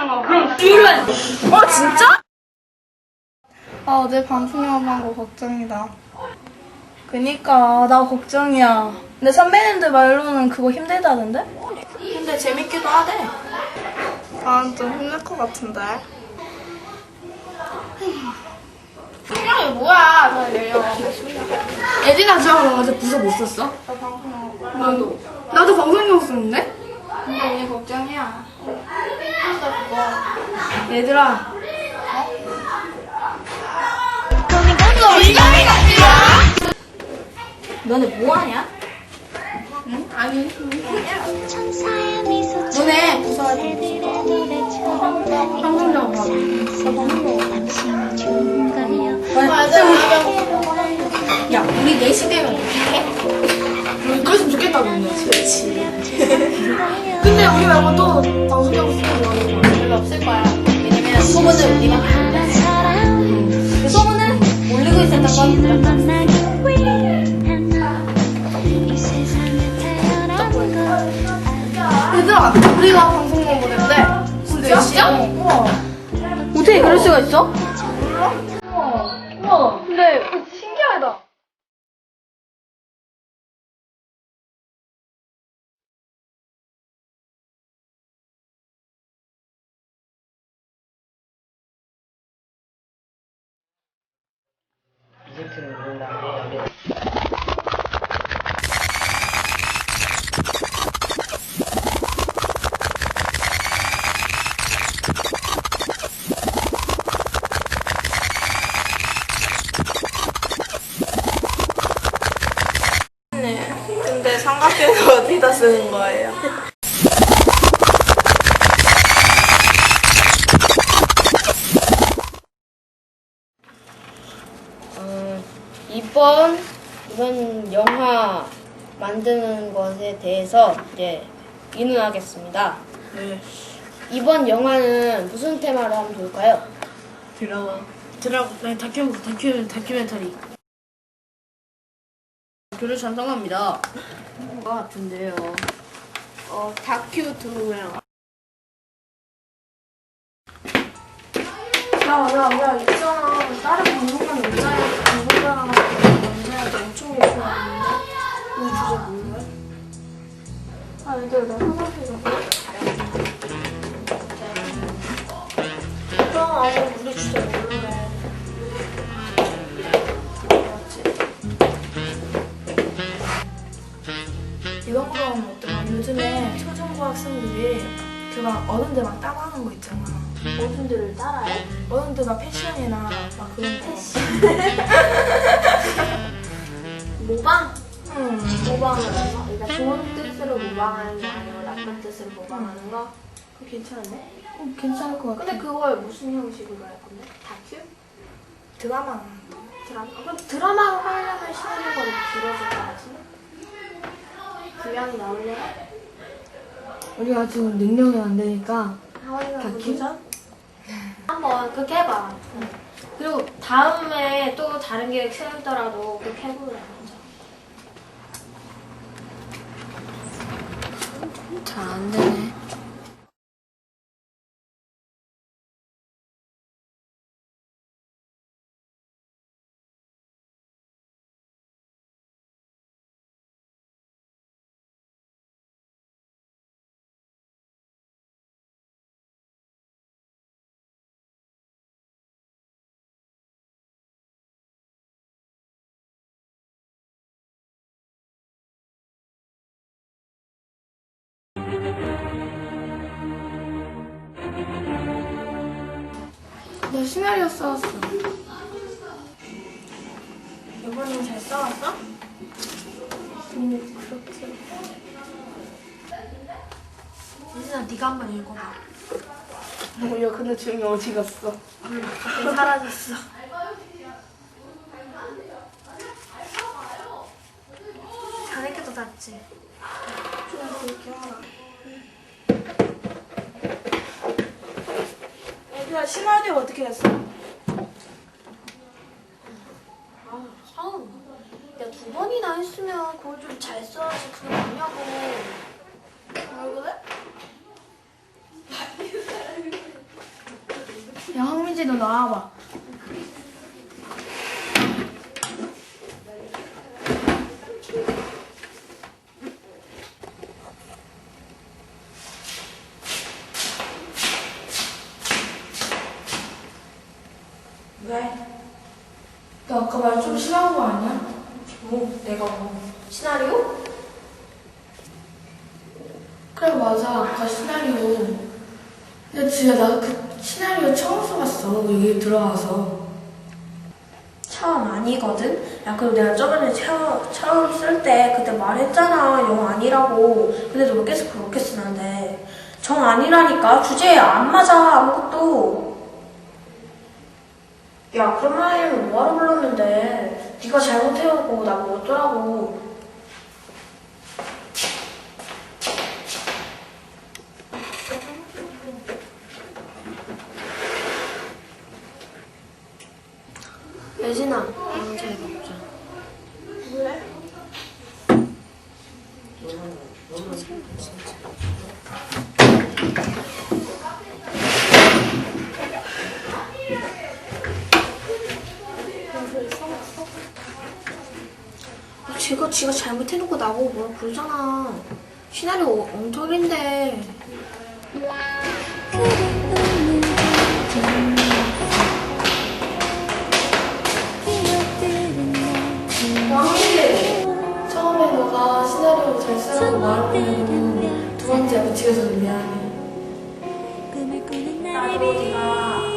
영화 그럼 듀란 어 진짜? 아 어제 방송 영화 한 거 걱정이다. 그니까 나 걱정이야. 근데 선배님들 말로는 그거 힘들다던데? 근데 재밌기도 하대. 나는 좀 힘들 것 같은데. 신경이 뭐야 나 내려 예진아 저 어제 부서 못 썼어? 나 방송 영화. 나도 나도 방송 영화 썼는데? 근데 얘 걱정이야. 힘들다 그거. 얘들아 너네 뭐 하냐? 아니 너네 부서 새들의 노래처럼 방송 영화 당신이 좋은가요? 맞아 야 우리 4시 되면 좋겠다 근데 그렇지. 근데 우리 말고 또 방송 영화 쓰는 거 별로 없을 거야. 왜냐면 소문을 우리가 그 소문을 올리고 태어난 것 얘들아 우리가 방송 영화 보냈는데 진짜? 진짜? 어떻게 그럴 수가 있어? 우와. 근데 삼각대는 어디다 쓰는 거예요? 어, 이번 이번 영화 만드는 것에 대해서 이제 의논하겠습니다. 네. 이번 영화는 무슨 테마로 하면 좋을까요? 드라마 드라마 네, 다큐 다큐 다큐멘터리 다큐를 찬성합니다. 것 같은데요. 어 다큐 드라마 야야 야 있잖아 다른 방 학생들이 그 막 어른들 막 따라하는 거 있잖아. 어른들을 따라해? 어른들 막 패션이나 막 그런 거. 모방? 응. 모방하는 거? 그러니까 좋은 뜻으로 모방하는 거 아니고 나쁜 뜻으로 모방하는 거? 그거 괜찮은데? 어, 괜찮을 것 같아. 근데 그걸 무슨 형식으로 할 건데? 다큐? 드라마. 드라마? 아, 그럼 드라마 하려면 시나리오가 너무 길어질 것 같은데? 분량이 나올래? 우리가 지금 능력이 안 되니까 하원이가 다큐? 도전? 한번 그렇게 해봐. 그리고 다음에 또 다른 계획 세우더라도 그렇게 해보자. 먼저. 잘안 되네. 나 시나리오 써왔어. 이번엔 잘 써왔어? 음, 그렇지. 이진아, 네가 한번 읽어봐. 어, 야, 근데 지금 어디 갔어? 갑자기 사라졌어. 도 낫지. 좀 볼게 하나. 그러면 심화대가 어떻게 했어? 아, 참. 야, 두 번이나 했으면 그걸 좀 잘 써야지 그게 뭐냐고. 왜 아, 그래? 야, 황민지 너 나와봐. 너 아까 말좀 심한 거 아니야? 뭐? 내가 뭐? 시나리오? 그래 맞아 아까 시나리오 근데 진짜 나도 그 시나리오 처음 써봤어 여기 들어와서 처음 아니거든? 야, 그리고 내가 저번에 처, 처음 쓸 때 그때 말했잖아. 영 아니라고. 근데 너 계속 그렇게 쓰는데. 정 아니라니까. 주제에 안 맞아. 아무것도. 야, 그런 말이면 뭐하러 불렀는데. 네가 잘못해갖고 나뭐 어쩌라고. 예진아, 먼저 해먹자. 아, 지가 지가 잘못해놓고 나보고 뭐라 그러잖아. 시나리오 엉터리인데. 처음에 너가 시나리오 잘 쓰라고 말하고 두 번째 미치겠어 미안해 꿈을 꾸는 나도 네가